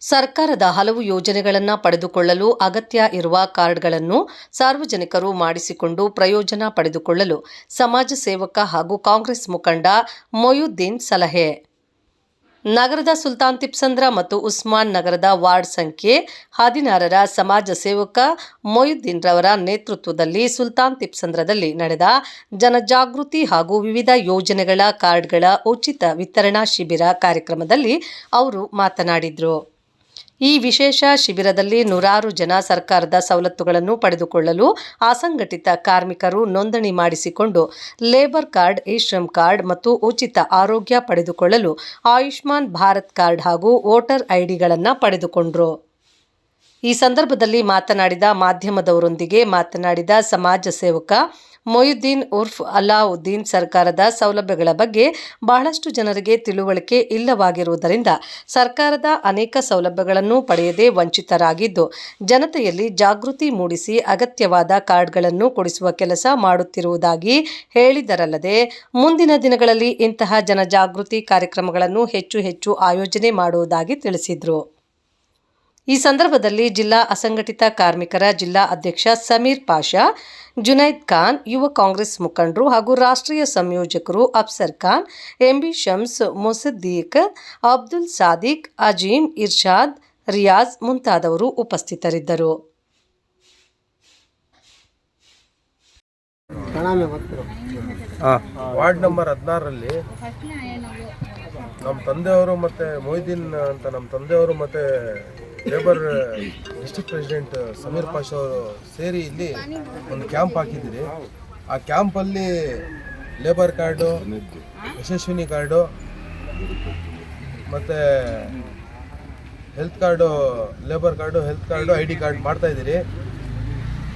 ಸರ್ಕಾರದ ಹಲವು ಯೋಜನೆಗಳನ್ನು ಪಡೆದುಕೊಳ್ಳಲು ಅಗತ್ಯ ಇರುವ ಕಾರ್ಡ್ಗಳನ್ನು ಸಾರ್ವಜನಿಕರು ಮಾಡಿಸಿಕೊಂಡು ಪ್ರಯೋಜನ ಪಡೆದುಕೊಳ್ಳಲು ಸಮಾಜ ಸೇವಕ ಹಾಗೂ ಕಾಂಗ್ರೆಸ್ ಮುಖಂಡ ಮೊಯುದ್ದೀನ್ ಸಲಹೆ. ನಗರದ ಸುಲ್ತಾನ್ ತಿಪ್ಸಂದ್ರ ಮತ್ತು ಉಸ್ಮಾನ್ ನಗರದ ವಾರ್ಡ್ ಸಂಖ್ಯೆ ಹದಿನಾರರ ಸಮಾಜ ಸೇವಕ ಮೊಯುದ್ದೀನ್ ರವರ ನೇತೃತ್ವದಲ್ಲಿ ಸುಲ್ತಾನ್ ತಿಪ್ಸಂದ್ರದಲ್ಲಿ ನಡೆದ ಜನಜಾಗೃತಿ ಹಾಗೂ ವಿವಿಧ ಯೋಜನೆಗಳ ಕಾರ್ಡ್ಗಳ ಉಚಿತ ವಿತರಣಾ ಶಿಬಿರ ಕಾರ್ಯಕ್ರಮದಲ್ಲಿ ಅವರು ಮಾತನಾಡಿದರು. ಈ ವಿಶೇಷ ಶಿಬಿರದಲ್ಲಿ ನೂರಾರು ಜನ ಸರ್ಕಾರದ ಸವಲತ್ತುಗಳನ್ನು ಪಡೆದುಕೊಳ್ಳಲು ಅಸಂಘಟಿತ ಕಾರ್ಮಿಕರು ನೋಂದಣಿ ಮಾಡಿಸಿಕೊಂಡು labour card, E Shram card ಮತ್ತು ಉಚಿತ ಆರೋಗ್ಯ ಪಡೆದುಕೊಳ್ಳಲು ಆಯುಷ್ಮಾನ್ ಭಾರತ್ ಕಾರ್ಡ್ ಹಾಗೂ ವೋಟರ್ ಐಡಿಗಳನ್ನು ಪಡೆದುಕೊಂಡರು. ಈ ಸಂದರ್ಭದಲ್ಲಿ ಮಾತನಾಡಿದ ಮಾಧ್ಯಮದವರೊಂದಿಗೆ ಮಾತನಾಡಿದ ಸಮಾಜ ಸೇವಕ ಮೊಯುದ್ದೀನ್ ಉರ್ಫ್ ಅಲಾವುದ್ದೀನ್ ಸರ್ಕಾರದ ಸೌಲಭ್ಯಗಳ ಬಗ್ಗೆ ಬಹಳಷ್ಟು ಜನರಿಗೆ ತಿಳುವಳಿಕೆ ಇಲ್ಲವಾಗಿರುವುದರಿಂದ ಸರ್ಕಾರದ ಅನೇಕ ಸೌಲಭ್ಯಗಳನ್ನು ಪಡೆಯದೆ ವಂಚಿತರಾಗಿದ್ದು, ಜನತೆಯಲ್ಲಿ ಜಾಗೃತಿ ಮೂಡಿಸಿ ಅಗತ್ಯವಾದ ಕಾರ್ಡ್ಗಳನ್ನು ಕೊಡಿಸುವ ಕೆಲಸ ಮಾಡುತ್ತಿರುವುದಾಗಿ ಹೇಳಿದರಲ್ಲದೆ, ಮುಂದಿನ ದಿನಗಳಲ್ಲಿ ಇಂತಹ ಜನಜಾಗೃತಿ ಕಾರ್ಯಕ್ರಮಗಳನ್ನು ಹೆಚ್ಚು ಹೆಚ್ಚು ಆಯೋಜನೆ ಮಾಡುವುದಾಗಿ ತಿಳಿಸಿದರು. ಈ ಸಂದರ್ಭದಲ್ಲಿ ಜಿಲ್ಲಾ ಅಸಂಘಟಿತ ಕಾರ್ಮಿಕರ ಜಿಲ್ಲಾ ಅಧ್ಯಕ್ಷ ಸಮೀರ್ ಪಾಷಾ ಜುನೈದ್ ಖಾನ್ ಯುವ ಕಾಂಗ್ರೆಸ್ ಮುಖಂಡರು ಹಾಗೂ ರಾಷ್ಟ್ರೀಯ ಸಂಯೋಜಕರು ಅಫ್ಸರ್ ಖಾನ್ ಎಂಬಿ ಶಮ್ಸ್ ಮೊಸದ್ದೀಕ್ ಅಬ್ದುಲ್ ಸಾದಿಕ್ ಅಜೀಂ ಇರ್ಷಾದ್ ರಿಯಾಜ್ ಮುಂತಾದವರು ಉಪಸ್ಥಿತರಿದ್ದರು. ವಾರ್ಡ್ ನಂಬರ್ ಹದಿನಾರರಲ್ಲಿ ನಮ್ಮ ತಂದೆಯವರು ಮತ್ತು ಮೊಯ್ದೀನ್ ಅಂತ ನಮ್ಮ ತಂದೆಯವರು ಮತ್ತು labour district president Sameer Pasha ಅವರು ಸೇರಿ ಇಲ್ಲಿ ಒಂದು ಕ್ಯಾಂಪ್ ಹಾಕಿದ್ದೀರಿ. ಆ ಕ್ಯಾಂಪಲ್ಲಿ ಲೇಬರ್ ಕಾರ್ಡು ಯಶಸ್ವಿನಿ ಕಾರ್ಡು ಮತ್ತು health card labour card health card I D card ಮಾಡ್ತಾ ಇದ್ದೀರಿ.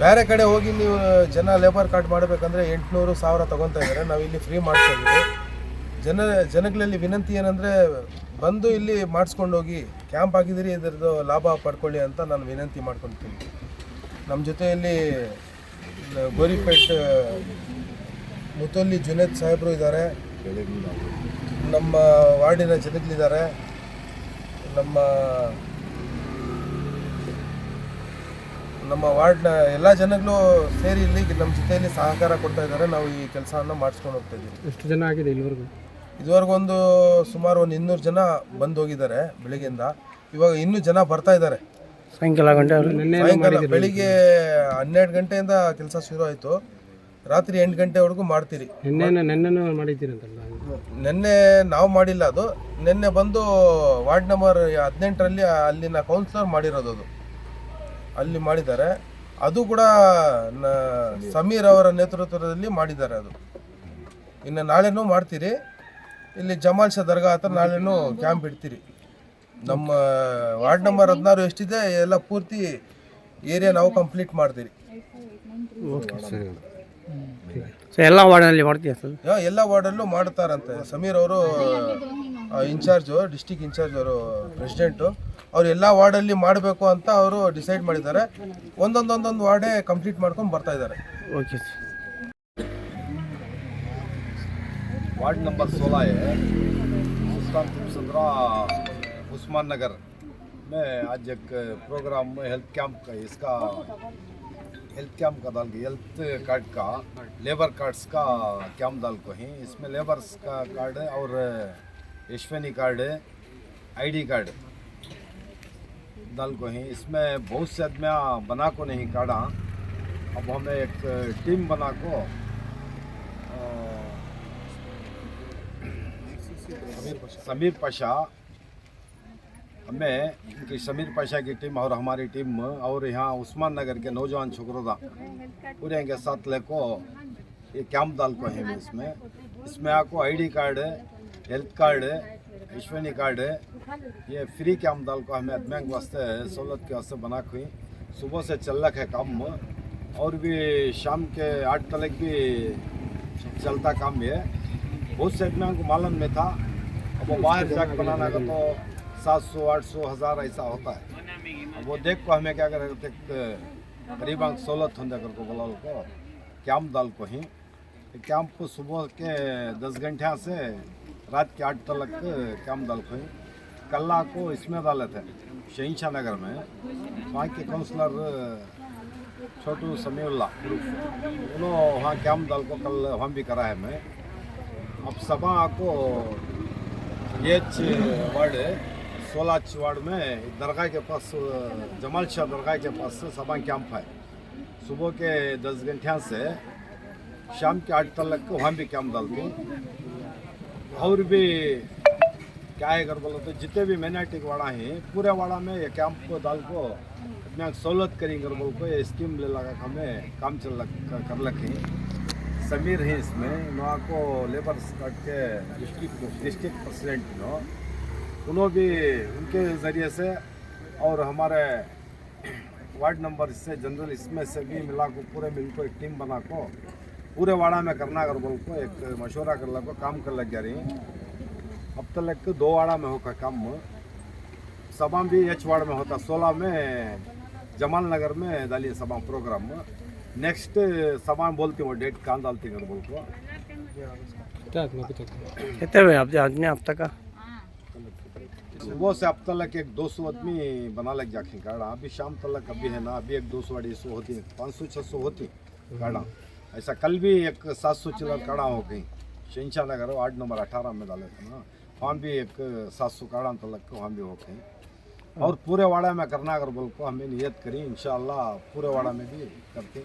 ಬೇರೆ ಕಡೆ ಹೋಗಿ ನೀವು ಜನ ಲೇಬರ್ ಕಾರ್ಡ್ ಮಾಡಬೇಕಂದ್ರೆ ಎಂಟುನೂರು ಸಾವಿರ ತಗೊತಾ ಇದ್ದಾರೆ. ನಾವು ಇಲ್ಲಿ ಫ್ರೀ ಮಾಡ್ತಾ ಜನ, ಜನಗಳಲ್ಲಿ ವಿನಂತಿ ಏನಂದರೆ ಬಂದು ಇಲ್ಲಿ ಮಾಡಿಸ್ಕೊಂಡು ಹೋಗಿ ಕ್ಯಾಂಪ್ ಹಾಕಿದಿರಿ ಇದರದ್ದು ಲಾಭ ಪಡ್ಕೊಳ್ಳಿ ಅಂತ ನಾನು ವಿನಂತಿ ಮಾಡ್ಕೊತೀನಿ ನಮ್ಮ ಜೊತೆಯಲ್ಲಿ ಗೋರಿಪೇಟ್, ಮುತೊಲ್ಲಿ ಜುನೇದ್ ಸಾಹೇಬರು ಇದ್ದಾರೆ. ನಮ್ಮ ವಾರ್ಡಿನ ಜನಗಳಿದ್ದಾರೆ. ನಮ್ಮ ನಮ್ಮ ವಾರ್ಡ್ನ ಎಲ್ಲ ಜನಗಳು ಸೇರಿ ಇಲ್ಲಿ ನಮ್ಮ ಜೊತೆಯಲ್ಲಿ ಸಹಕಾರ ಕೊಡ್ತಾ ಇದ್ದಾರೆ. ನಾವು ಈ ಕೆಲಸವನ್ನು ಮಾಡಿಸ್ಕೊಂಡು ಹೋಗ್ತಾ ಇದ್ದೀವಿ. ಎಷ್ಟು ಜನ ಆಗಿದೆ ಇಲ್ಲಿವರೆಗೂ? ಇದುವರೆಗೂ ಒಂದು ಸುಮಾರು ಒಂದು ಇನ್ನೂರು ಜನ ಬಂದು ಹೋಗಿದ್ದಾರೆ ಬೆಳಿಗ್ಗೆಯಿಂದ. ಇವಾಗ ಇನ್ನೂ ಜನ ಬರ್ತಾ ಇದ್ದಾರೆ. ಸಾಯಂಕಾಲ ಗಂಟೆ ನಿನ್ನೆ ಸಾಯಂಕಾಲ ಬೆಳಿಗ್ಗೆ ಹನ್ನೆರಡು ಗಂಟೆಯಿಂದ ಕೆಲಸ ಶುರು ಆಯಿತು. ರಾತ್ರಿ ಎಂಟು ಗಂಟೆವರೆಗೂ ಮಾಡ್ತೀರಿ. ನಿನ್ನೆ ನಿನ್ನೆನೂ ಮಾಡಿದ್ದೀರಂತಲ್ಲ ನಿನ್ನೆ ನಾವು ಮಾಡಿಲ್ಲ ಅದು. ನಿನ್ನೆ ಬಂದು ವಾರ್ಡ್ ನಂಬರ್ ಹದಿನೆಂಟರಲ್ಲಿ ಅಲ್ಲಿನ ಕೌನ್ಸಿಲರ್ ಮಾಡಿರೋದು ಅದು. ಅಲ್ಲಿ ಮಾಡಿದ್ದಾರೆ. ಅದು ಕೂಡ ನ- ಸಮೀರ್ ಅವರ ನೇತೃತ್ವದಲ್ಲಿ ಮಾಡಿದ್ದಾರೆ ಅದು. ಇನ್ನು ನಾಳೆನೂ ಮಾಡ್ತೀರಿ. ಇಲ್ಲಿ ಜಮಾಲ್ ಶಾ ದರ್ಗಾ ಹತ್ರ ನಾಳೆನೂ ಕ್ಯಾಂಪ್ ಇಡ್ತೀರಿ. ನಮ್ಮ ವಾರ್ಡ್ ನಂಬರ್ ಹದಿನಾರು ಎಷ್ಟಿದೆ ಎಲ್ಲ ಪೂರ್ತಿ ಏರಿಯಾ ನಾವು ಕಂಪ್ಲೀಟ್ ಮಾಡ್ತೀರಿ. ಓಕೆ ಸರಿ ಸೊ ಎಲ್ಲ ವಾರ್ಡಲ್ಲಿ ಮಾಡ್ತೀವಿ ಸರ್? ಯಾ, ಎಲ್ಲ ವಾರ್ಡಲ್ಲೂ ಮಾಡ್ತಾರಂತೆ. ಸಮೀರ್ ಅವರು in charge district in charge ಅವರು ಪ್ರೆಸಿಡೆಂಟು ಅವ್ರು ಎಲ್ಲ ವಾರ್ಡಲ್ಲಿ ಮಾಡಬೇಕು ಅಂತ ಅವರು ಡಿಸೈಡ್ ಮಾಡಿದ್ದಾರೆ. ಒಂದೊಂದೊಂದೊಂದು ವಾರ್ಡೇ ಕಂಪ್ಲೀಟ್ ಮಾಡ್ಕೊಂಡು ಬರ್ತಾ ಇದ್ದಾರೆ. Okay sir. वार्ड नंबर 16 है। सुल्तान तुमसंद्रा उस्मान नगर में आज एक प्रोग्राम में हेल्थ कैंप का, इसका हेल्थ कैंप का डाल हेल्थ कार्ड का, लेबर कार्ड्स का कैंप डाल को ही। इसमें लेबर्स का कार्ड है और यशवनी कार्ड है, आईडी कार्ड डाल को ही। इसमें बहुत से आदमियाँ बना को नहीं काढ़ा। अब हमें एक टीम बना को समीर पाशा। हमें इनकी समीर पाशा की टीम और हमारी टीम और यहाँ उस्मान नगर के नौजवान छोकरों पूरे के साथ लेको ये कैंप डाल को है इसमें। इसमें आपको आईडी कार्ड है, हेल्थ कार्ड है ईश्वनी कार्ड है, ये फ्री कैंप डाल को हमें आदमियों वास्ते सहूलत के वास्ते बना हुई सुबह से चल रख है काम और भी शाम के आठ तक भी चलता काम भी है। बहुत से आदमियों को मालूम में था। अब वो बाहर जाकर बनाना का तो सात सौ आठ सौ हज़ार ऐसा होता है। अब वो देख को हमें क्या करें एक करीबन सहूलत होने कर को बोला को कैम्प डाल को ही? कैम्प को सुबह के दस घंटे से रात के आठ तक कैंप डाल को ही। कल्ला को इसमें डाले थे शहनशाह नगर में। वहाँ के काउंसलर छोटू समीउल्ला उन्होंने वहाँ कैंप दल को कल वहाँ भी करा है मैं अब सभा को एच वार्ड सोलह वार्ड में दरगाह के पास जमाल शाह दरगाह के पास सभा कैंप है। सुबह के दस घंटे से शाम के आठ तक वहाँ भी कैंप डालते और भी क्या है कर बोलो तो जितने भी मैनार्टी वाड़ा हैं पूरे वाड़ा में ये कैंप को डाल को अपने सहूलत करी कर बोल को ये स्कीम ले लगा हमें काम चल लग, कर लगे समीर हैं इसमें। को लेबर के डिस्ट्रिक्ट प्रेसिडेंट नो उन्होंने भी, उनके ज़रिए से और हमारे वार्ड नंबर से जनरल इसमें से भी मिला को, पूरे मिल को एक टीम बना को, पूरे वाड़ा में करना कर बोल को एक मशवरा कर लग को काम कर लग जा रही अब तक दो वाड़ा में होगा काम। सभा भी एच वार्ड में होता। सोलह में जमाल नगर में डालिए सभा प्रोग्राम। बोलती हूँ डेट कहाँ डालती कर बोल को। कितने अब आदमी अब तक का? सुबह से अब तक एक दो सौ आदमी बना लग जाके गाड़ा। अभी शाम तक अभी है ना अभी एक दो सौ अढ़ी सौ होती है पाँच सौ छः सौ होती गाड़ा। ऐसा कल भी एक सात सौ चिल्लर काड़ा हो गई। शहनशाह नगर वार्ड नंबर अठारह में डाले थे ना। वहाँ भी एक सात सौ काड़ा तक वहाँ भी हो गई और पूरे वाड़ा में करना अगर बोल को हमें नियत करी इंशाल्लाह पूरे वाड़ा में भी करते